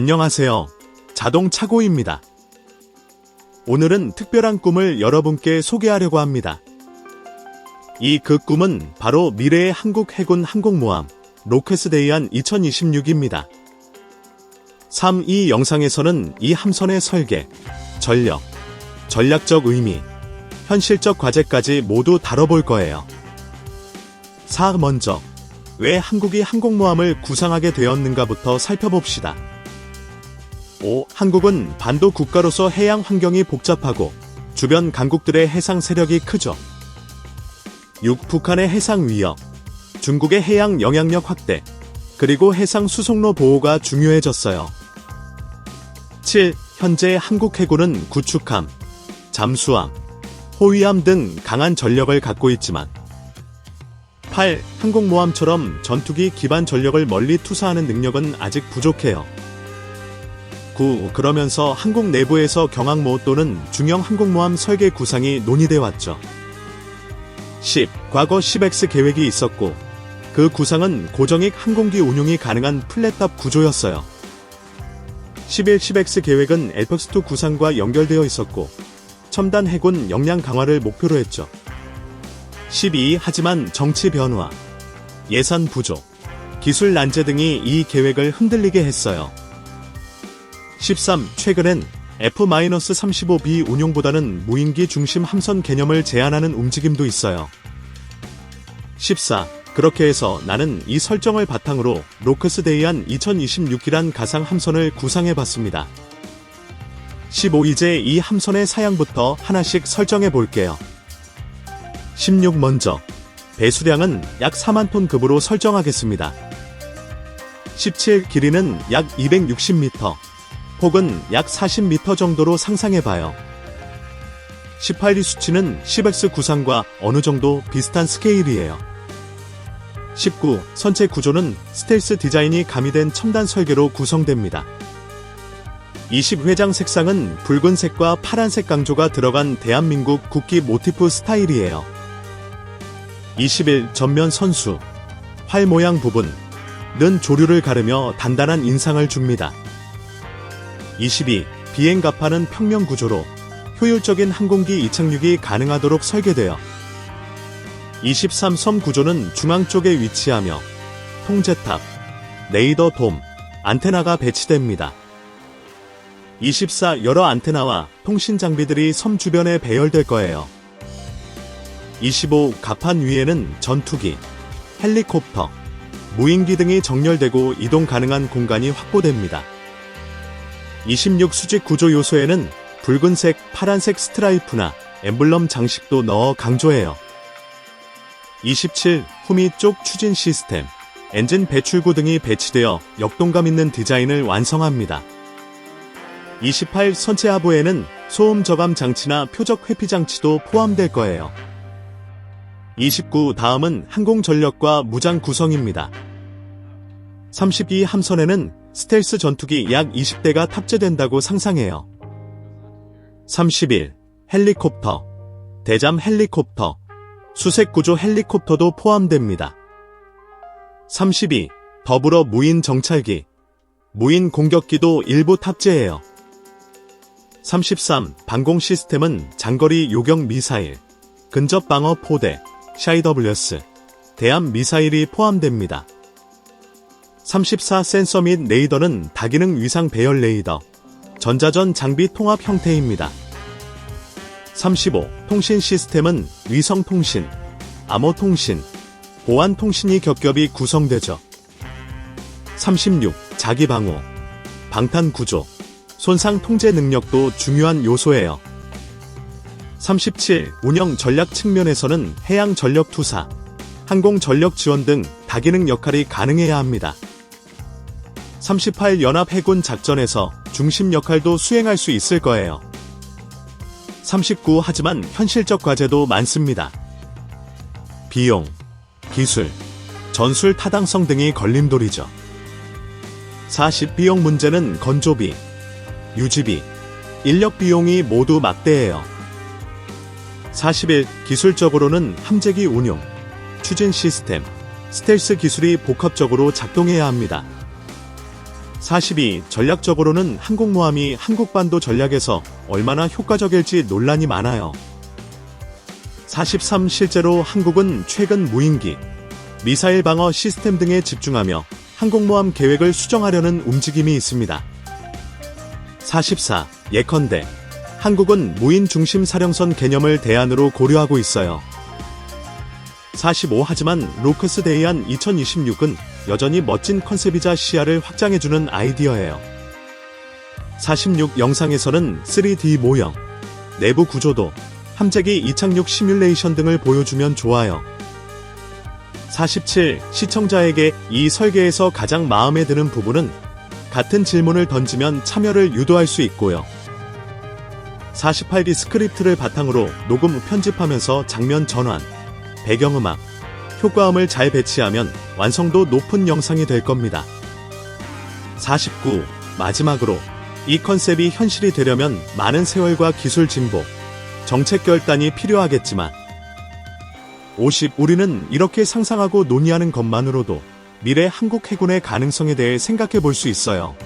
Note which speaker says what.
Speaker 1: 안녕하세요. 자동차고입니다. 오늘은 특별한 꿈을 여러분께 소개하려고 합니다. 이 그 꿈은 바로 미래의 한국 해군 항공모함 로켓스데이안 2026입니다. 3. 이 영상에서는 이 함선의 설계, 전력, 전략적 의미, 현실적 과제까지 모두 다뤄볼 거예요. 4. 먼저, 왜 한국이 항공모함을 구상하게 되었는가부터 살펴봅시다. 5. 한국은 반도 국가로서 해양 환경이 복잡하고 주변 강국들의 해상 세력이 크죠. 6. 북한의 해상 위협, 중국의 해양 영향력 확대, 그리고 해상 수송로 보호가 중요해졌어요. 7. 현재 한국 해군은 구축함, 잠수함, 호위함 등 강한 전력을 갖고 있지만 8. 항공모함처럼 전투기 기반 전력을 멀리 투사하는 능력은 아직 부족해요. 9. 그러면서 한국 내부에서 경항모 또는 중형 항공모함 설계 구상이 논의돼 왔죠. 10. 과거 10X 계획이 있었고 그 구상은 고정익 항공기 운용이 가능한 플랫탑 구조였어요. 11 10X 계획은 엘퍽스2 구상과 연결되어 있었고 첨단 해군 역량 강화를 목표로 했죠. 12. 하지만 정치 변화, 예산 부족, 기술 난제 등이 이 계획을 흔들리게 했어요. 13. 최근엔 F-35B 운용보다는 무인기 중심 함선 개념을 제안하는 움직임도 있어요. 14. 그렇게 해서 나는 이 설정을 바탕으로 로크스데이안 2026이란 가상 함선을 구상해 봤습니다. 15. 이제 이 함선의 사양부터 하나씩 설정해 볼게요. 16. 먼저 배수량은 약 4만 톤 급으로 설정하겠습니다. 17. 길이는 약 260m, 폭은 약 40m 정도로 상상해봐요. 18이 수치는 10X 구상과 어느 정도 비슷한 스케일이에요. 19. 선체 구조는 스텔스 디자인이 가미된 첨단 설계로 구성됩니다. 20. 회장 색상은 붉은색과 파란색 강조가 들어간 대한민국 국기 모티프 스타일이에요. 21. 전면 선수, 활 모양 부분, 는 조류를 가르며 단단한 인상을 줍니다. 22. 비행 갑판은 평면 구조로 효율적인 항공기 이착륙이 가능하도록 설계되어 23. 섬 구조는 중앙 쪽에 위치하며 통제탑, 레이더 돔, 안테나가 배치됩니다. 24. 여러 안테나와 통신 장비들이 섬 주변에 배열될 거예요. 25. 갑판 위에는 전투기, 헬리콥터, 무인기 등이 정렬되고 이동 가능한 공간이 확보됩니다. 26 수직 구조 요소에는 붉은색, 파란색 스트라이프나 엠블럼 장식도 넣어 강조해요. 27 후미 쪽 추진 시스템, 엔진 배출구 등이 배치되어 역동감 있는 디자인을 완성합니다. 28 선체 하부에는 소음 저감 장치나 표적 회피 장치도 포함될 거예요. 29 다음은 항공 전력과 무장 구성입니다. 32 함선에는 스텔스 전투기 약 20대가 탑재된다고 상상해요. 31. 헬리콥터, 대잠 헬리콥터, 수색 구조 헬리콥터도 포함됩니다. 32. 더불어 무인 정찰기, 무인 공격기도 일부 탑재해요. 33. 방공 시스템은 장거리 요격 미사일, 근접 방어 포대, 샤이더블러스, 대함 미사일이 포함됩니다. 34 센서 및 레이더는 다기능 위상 배열 레이더, 전자전 장비 통합 형태입니다. 35 통신 시스템은 위성 통신, 암호 통신, 보안 통신이 겹겹이 구성되죠. 36 자기 방호, 방탄 구조, 손상 통제 능력도 중요한 요소예요. 37 운영 전략 측면에서는 해양 전력 투사, 항공 전력 지원 등 다기능 역할이 가능해야 합니다. 38 연합 해군 작전에서 중심 역할도 수행할 수 있을 거예요. 39 하지만 현실적 과제도 많습니다. 비용, 기술, 전술 타당성 등이 걸림돌이죠. 40 비용 문제는 건조비, 유지비, 인력 비용이 모두 막대해요. 41 기술적으로는 함재기 운용, 추진 시스템, 스텔스 기술이 복합적으로 작동해야 합니다. 42. 전략적으로는 항공모함이 한국반도 전략에서 얼마나 효과적일지 논란이 많아요. 43. 실제로 한국은 최근 무인기, 미사일 방어 시스템 등에 집중하며 항공모함 계획을 수정하려는 움직임이 있습니다. 44. 예컨대 한국은 무인 중심 사령선 개념을 대안으로 고려하고 있어요. 45. 하지만 로크스 데이안 2026은 여전히 멋진 컨셉이자 시야를 확장해주는 아이디어예요. 46. 영상에서는 3D 모형, 내부 구조도, 함재기 이착륙 시뮬레이션 등을 보여주면 좋아요. 47. 시청자에게 이 설계에서 가장 마음에 드는 부분은 같은 질문을 던지면 참여를 유도할 수 있고요. 48기 스크립트를 바탕으로 녹음 후 편집하면서 장면 전환, 배경음악, 효과음을 잘 배치하면 완성도 높은 영상이 될 겁니다. 49. 마지막으로 이 컨셉이 현실이 되려면 많은 세월과 기술 진보, 정책 결단이 필요하겠지만 50. 우리는 이렇게 상상하고 논의하는 것만으로도 미래 한국 해군의 가능성에 대해 생각해 볼 수 있어요.